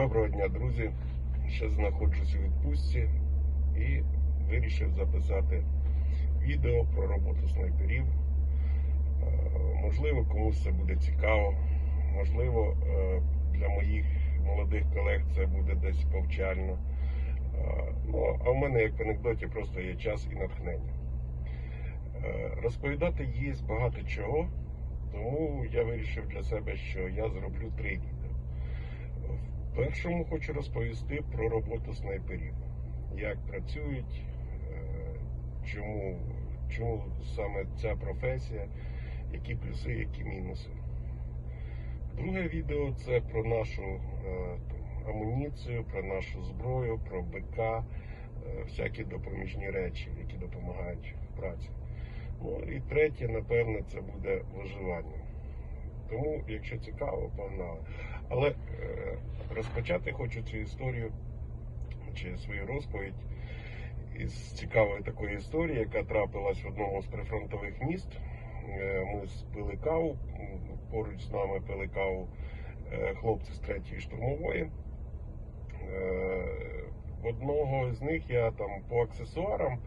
Доброго дня, друзі. Ще знаходжусь у відпустці і вирішив записати відео про роботу снайперів. Е, Можливо, комусь це буде цікаво. Можливо, е, для моїх молодих колег це буде десь повчально. Е, Ну, а в мене, як в анекдоті, просто є час і натхнення. Розповідати є багато чого, тому я вирішив для себе, що я зроблю три першому хочу розповісти про роботу снайперів. Як працюють, е, чому, чому саме ця професія, які плюси, які мінуси. Друге відео це про нашу е, там, амуніцію, про нашу зброю, про БК, е, всякі допоміжні речі, які допомагають в праці. Ну і третє, напевне, це буде виживання. Тому, якщо цікаво, погнали. Але е, розпочати хочу цю історію чи свою розповідь із цікавої такої історії, яка трапилась в одному з прифронтових міст. Е, Ми пили каву, поруч з нами пили каву е, хлопці з третьої штурмової. В одного з них я там по аксесуарам,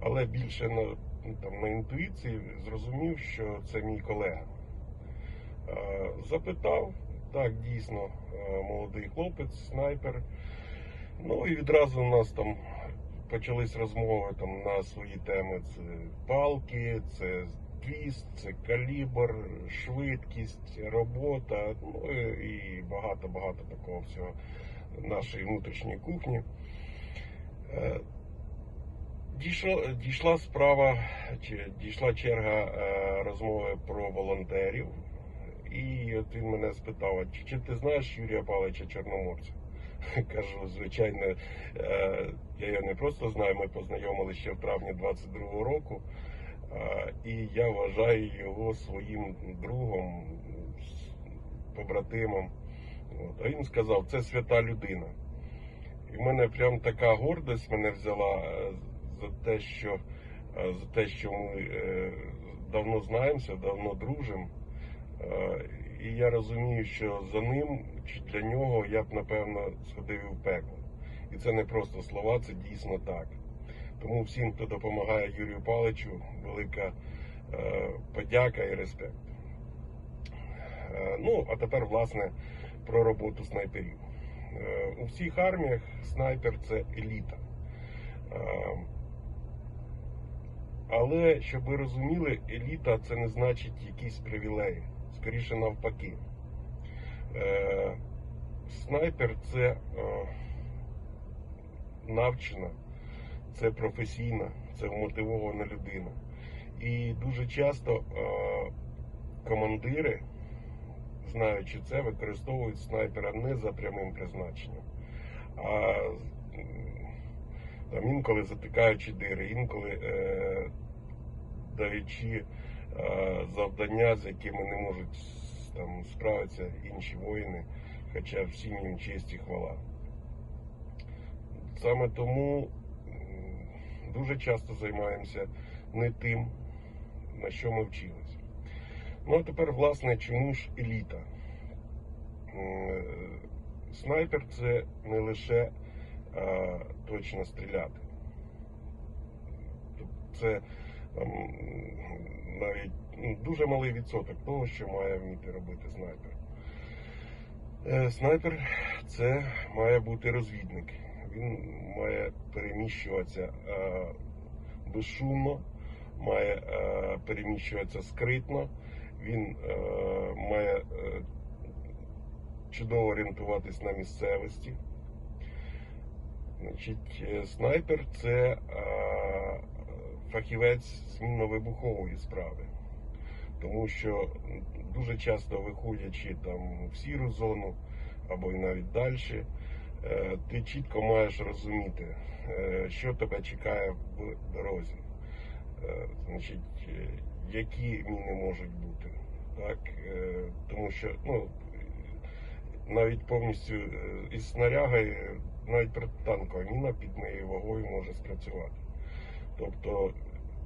але більше на, ну, там, на інтуїції зрозумів, що це мій колега. Запитав, так, дійсно, е, молодий хлопець, снайпер. Ну і відразу у нас там почались розмови там на свої теми. Це палки, це твіст, це калібр, швидкість, робота, ну і багато-багато такого всього нашої внутрішньої кухні. Е, дійшла справа, чи дійшла черга е, розмови про волонтерів. І він мене спитав, «А чи, чи ти знаєш Юрія Павловича Чорноморця? Кажу, звичайно, е, я його не просто знаю, ми познайомилися ще в травні 22-го року. І я вважаю його своїм другом, побратимом. А він сказав, це свята людина. І в мене прям така гордость мене взяла е, за те, що, е, за те, що ми давно знаємося, давно дружимо. Е, І я розумію, що за ним чи для нього я б напевно сходив в пекло. І це не просто слова, це дійсно так. Тому всім, хто допомагає Юрію Павловичу, велика е, подяка і респект. Е, ну, а тепер, власне, про роботу снайперів. У всіх арміях снайпер це еліта. Але щоб ви розуміли, еліта це не значить якісь привілеї. Скоріше навпаки. Е, снайпер це е, навчена, це професійна, це вмотивована людина. І дуже часто е, командири, знаючи це, використовують снайпера не за прямим призначенням, а там, інколи затикаючи дири, інколи е, даючи завдання, з якими не можуть там, справитися інші воїни, хоча всім їм честь і хвала. Саме тому дуже часто займаємося не тим, на що ми вчилися. Ну а тепер, власне, чому ж еліта? Снайпер це не лише е, точно стріляти. Це там, навіть ну, дуже малий відсоток того, що має вміти робити снайпер. Е, Снайпер це має бути розвідник. Він має переміщуватися е, безшумно, має е, переміщуватися скритно, він має чудово орієнтуватись на місцевості. Значить, снайпер це фахівець змінно-вибухової справи. Тому що дуже часто виходячи там в сіру зону або й навіть далі, е, ти чітко маєш розуміти, е, що тебе чекає в дорозі. Е, Значить, які міни можуть бути. Так? Тому що ну, навіть повністю із снарягою, навіть протитанкова міна під моєю вагою може спрацювати. Тобто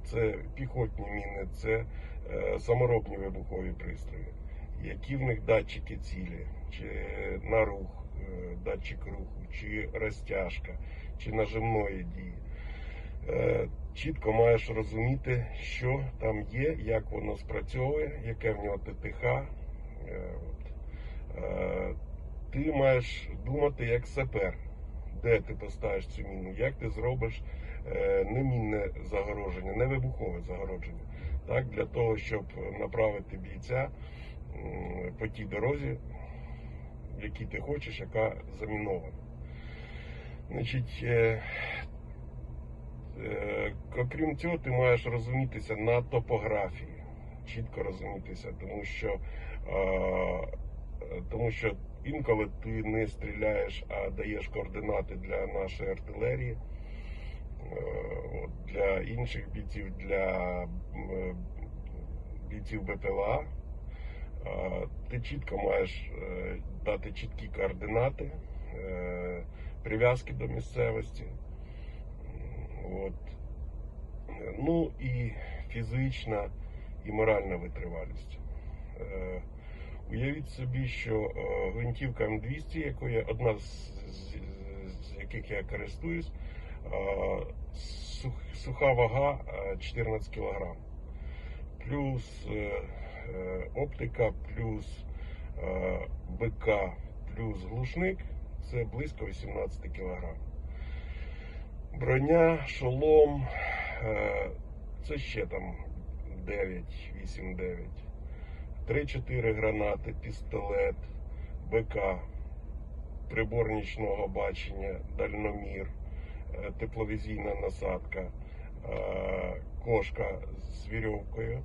це піхотні міни, це е, саморобні вибухові пристрої, які в них датчики цілі, чи на рух е, датчик руху, чи розтяжка, чи нажимної дії. Е, Чітко маєш розуміти, що там є, як воно спрацьовує, яке в нього ТТХ. Е, от. Е, Ти маєш думати як сапер, де ти поставиш цю міну, як ти зробиш не мінне загородження, не вибухове загородження. Так, для того, щоб направити бійця по тій дорозі, в якій ти хочеш, яка замінована. Значить, е, е, окрім цього, ти маєш розумітися на топографії, чітко розумітися, тому що, е, тому що інколи ти не стріляєш, а даєш координати для нашої артилерії, е, для інших бійців, для м, бійців БПЛА. Е, Ти чітко маєш е, дати чіткі координати, е, прив'язки до місцевості. От. Е, Ну і фізична і моральна витривалість. Е, Уявіть собі, що е, гвинтівка М200, якою одна з, з, з яких я користуюсь, е, суха вага е, 14 кг. Плюс е, е, оптика, плюс е, БК, плюс глушник це близько 18 кг. Броня, шолом, е, це ще там 9, 8, 9. 3-4 гранати, пістолет, БК, прибор нічного бачення, дальномір, е, тепловізійна насадка, е, кошка з вірьовкою,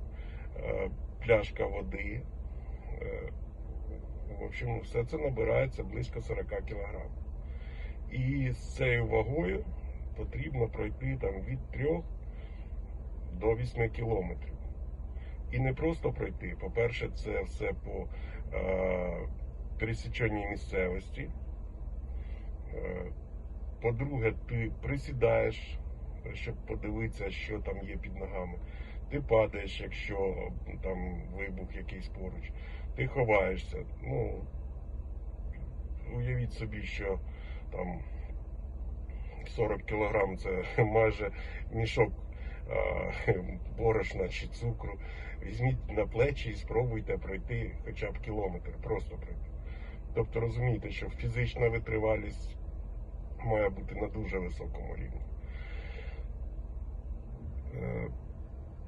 е, пляшка води. Е, В общем, все це набирається близько 40 кг. І з цією вагою потрібно пройти там від 3 до 8 кілометрів. І не просто пройти. По-перше, це все по е, пересіченій місцевості. Е, по-друге, ти присідаєш, щоб подивитися, що там є під ногами. Ти падаєш, якщо там вибух якийсь поруч. Ти ховаєшся. Ну, уявіть собі, що там 40 кілограм це майже мішок е, борошна чи цукру. Візьміть на плечі і спробуйте пройти хоча б кілометр, просто пройти. Тобто розумієте, що фізична витривалість має бути на дуже високому рівні. Е,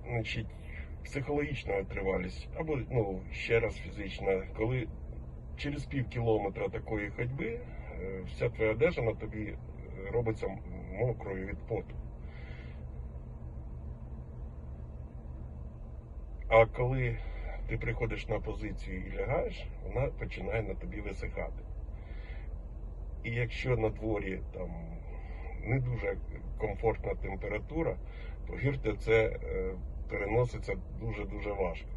Значить, психологічна витривалість, або ну, ще раз фізична, коли через пів кілометра такої ходьби е, вся твоя одежа на тобі робиться мокрою від поту. А коли ти приходиш на позицію і лягаєш, вона починає на тобі висихати. І якщо на дворі там не дуже комфортна температура, повірте, це е, переноситься дуже-дуже важко.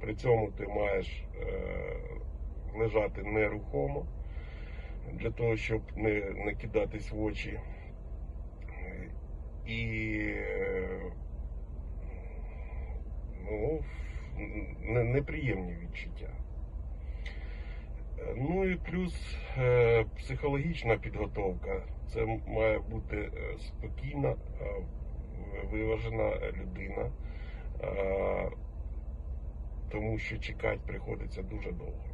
При цьому ти маєш е, лежати нерухомо для того, щоб не, кидатись в очі. І е, ну, неприємні відчуття. Ну і плюс е, психологічна підготовка. Це має бути е, спокійна, е, виважена людина, тому що чекати приходиться дуже довго.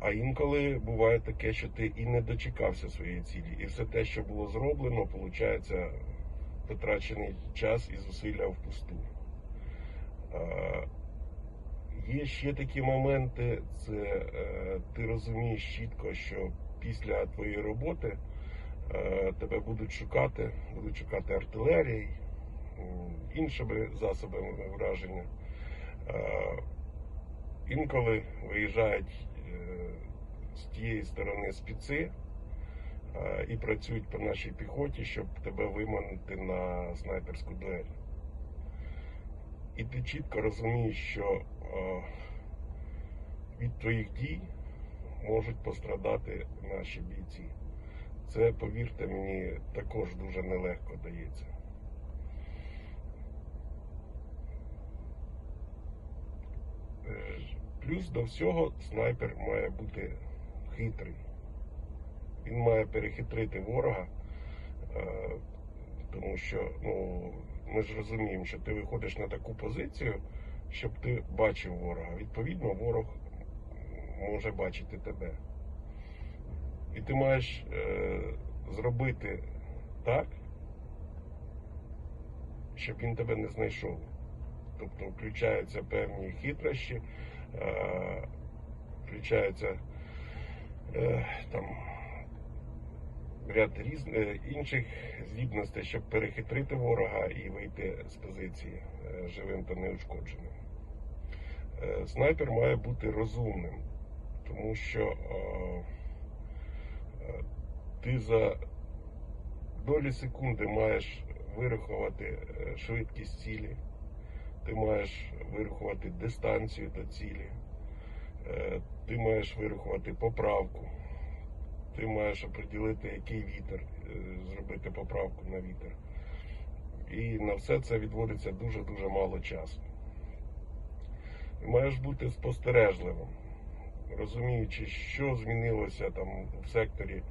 А інколи буває таке, що ти і не дочекався своєї цілі, і все те, що було зроблено, виходить потрачений час і зусилля впусту. Є ще такі моменти, це е, ти розумієш чітко, що після твоєї роботи е, тебе будуть шукати, будуть шукати артилерією, м, іншими засобами враження. Е, інколи виїжджають е, з тієї сторони спіци е, і працюють по нашій піхоті, щоб тебе виманити на снайперську дуель. І ти чітко розумієш, що е, від твоїх дій можуть пострадати наші бійці. Це, повірте мені, також дуже нелегко дається. Е, Плюс до всього снайпер має бути хитрий. Він має перехитрити ворога, е, тому що ну, ми ж розуміємо, що ти виходиш на таку позицію, щоб ти бачив ворога. Відповідно, ворог може бачити тебе. І ти маєш е, зробити так, щоб він тебе не знайшов. Тобто включаються певні хитрощі, е, включаються е, там ряд різ... е, інших здібностей, щоб перехитрити ворога і вийти з позиції е, живим та неушкодженим. Е, Снайпер має бути розумним, тому що ти за долі секунди маєш вирахувати швидкість цілі, ти маєш вирахувати дистанцію до цілі, ти маєш вирахувати поправку, ти маєш оприділити, який вітер, е, зробити поправку на вітер. І на все це відводиться дуже-дуже мало часу. Маєш бути спостережливим, розуміючи, що змінилося там в секторі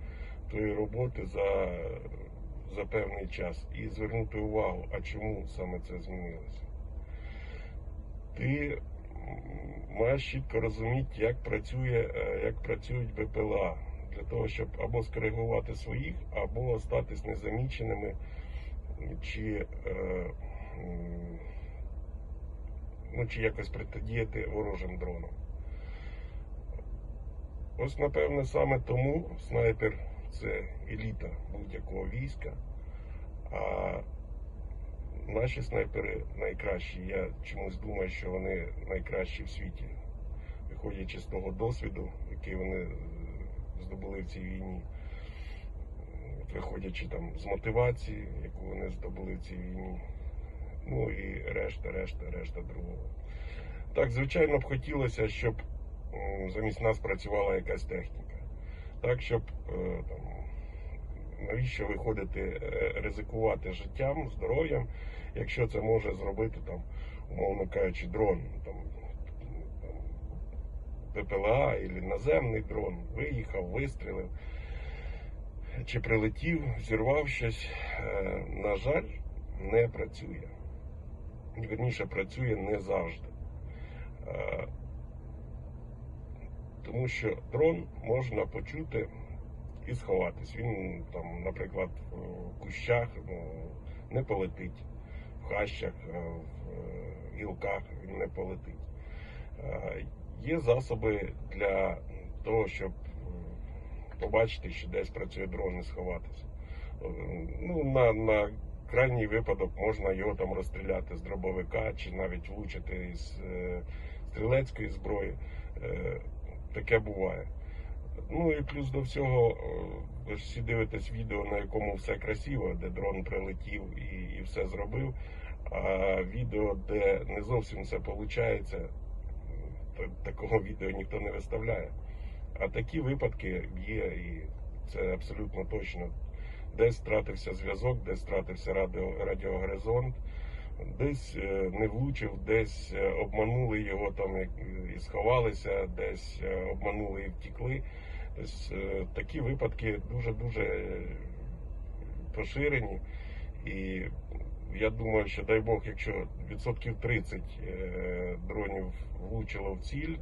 твоєї роботи за, за певний час, і звернути увагу, а чому саме це змінилося. Ти маєш чітко розуміти, як працює, е, як працюють БПЛА, для того, щоб або скоригувати своїх, або остатись незаміченими, чи, е, ну, чи якось протидіяти ворожим дронам. Ось, напевне, саме тому снайпер це еліта будь-якого війська. А наші снайпери найкращі. Я чомусь думаю, що вони найкращі в світі, виходячи з того досвіду, який вони здобули в цій війні, виходячи там з мотивації, яку вони здобули в цій війні. Ну і решта, решта, решта другого. Так, звичайно б хотілося, щоб замість нас працювала якась техніка. Так, щоб е, там, навіщо виходити, е, ризикувати життям, здоров'ям, якщо це може зробити там, умовно кажучи, дрон, там, ППЛА або наземний дрон, виїхав, вистрілив, чи прилетів, зірвав щось. Е, На жаль, не працює. Вірніше, працює не завжди. Е, Тому що дрон можна почути і сховатись. Він там, наприклад, в кущах ну, не полетить, в хащах, е, в гілках він не полетить. Є засоби для того, щоб побачити, що десь працює дрон і сховатися. Е, Ну, на, на крайній випадок можна його там розстріляти з дробовика чи навіть влучити із е, стрілецької зброї. Е, таке буває. Ну і плюс до всього, е, ви ж всі дивитесь відео, на якому все красиво, де дрон прилетів і, і все зробив. А відео, де не зовсім все виходить, такого відео ніхто не виставляє. А такі випадки є, і це абсолютно точно. Десь втратився зв'язок, десь втратився радіо, радіогоризонт, десь е, не влучив, десь е, обманули його там і сховалися, десь е, обманули і втікли. Тобто, такі випадки дуже-дуже поширені. І я думаю, що дай Бог, якщо відсотків 30 е, дронів влучило в ціль,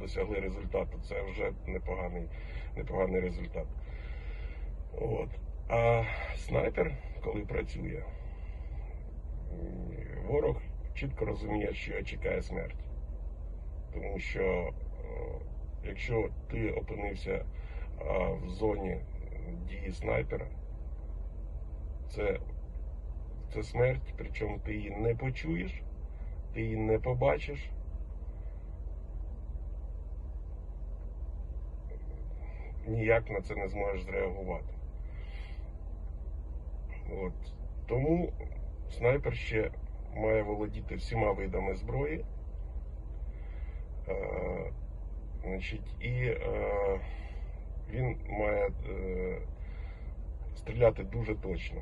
досягли результату, це вже непоганий, непоганий результат. От. А снайпер, коли працює, ворог чітко розуміє, що його чекає смерть. Тому що е, якщо ти опинився в зоні дії снайпера, це, це смерть, причому ти її не почуєш, ти її не побачиш. Ніяк на це не зможеш зреагувати. От. Тому снайпер ще має володіти всіма видами зброї. Е, значить, і е, він має е, стріляти дуже точно.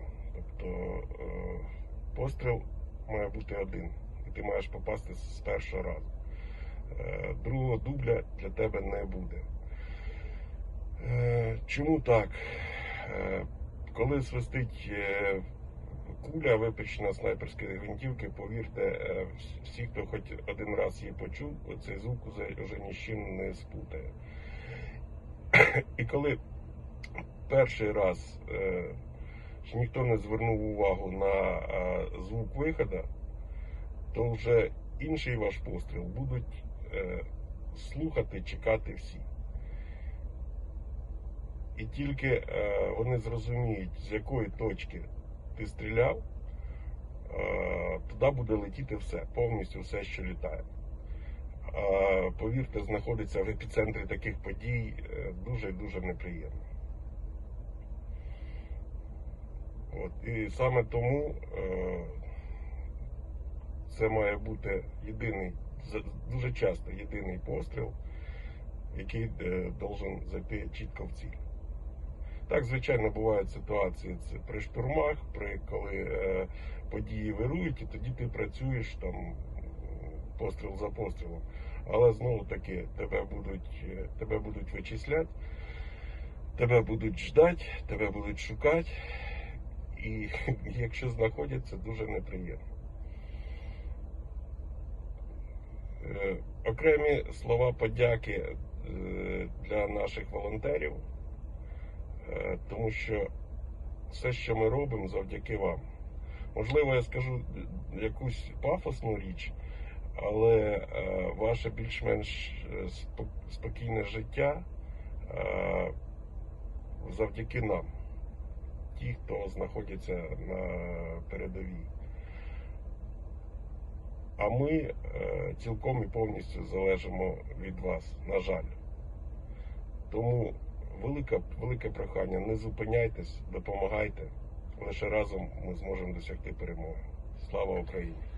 Тобто е, постріл має бути один, і ти маєш попасти з першого разу. Е, другого дубля для тебе не буде. Чому так? Е, Коли свистить е, куля, випущена снайперської гвинтівки, повірте, е, всі, хто хоч один раз її почув, цей звук вже ні з чим не спутає. І коли перший раз ще ніхто не звернув увагу на е, звук виходу, то вже інший ваш постріл будуть е, слухати, чекати всі. І тільки е, вони зрозуміють, з якої точки ти стріляв, туди буде летіти все, повністю все, що літає. Повірте, знаходиться в епіцентрі таких подій дуже дуже неприємно. От, і саме тому е, це має бути єдиний, дуже часто єдиний постріл, який е, должен зайти чітко в ціль. Так, звичайно, бувають ситуації це при штурмах, при коли е, події вирують, і тоді ти працюєш там постріл за пострілом. Але знову таки тебе будуть, е, тебе будуть вичисляти, тебе будуть ждати, тебе будуть шукати, і якщо знаходять, це дуже неприємно. Е, Окремі слова подяки е, для наших волонтерів. Е, тому що все, що ми робимо, завдяки вам. Можливо, я скажу якусь пафосну річ, але ваше більш-менш спокійне життя завдяки нам, ті, хто знаходяться на передовій. А ми е, цілком і повністю залежимо від вас, на жаль. Тому велике, велике прохання, не зупиняйтесь, допомагайте. Лише разом ми зможемо досягти перемоги. Слава Україні!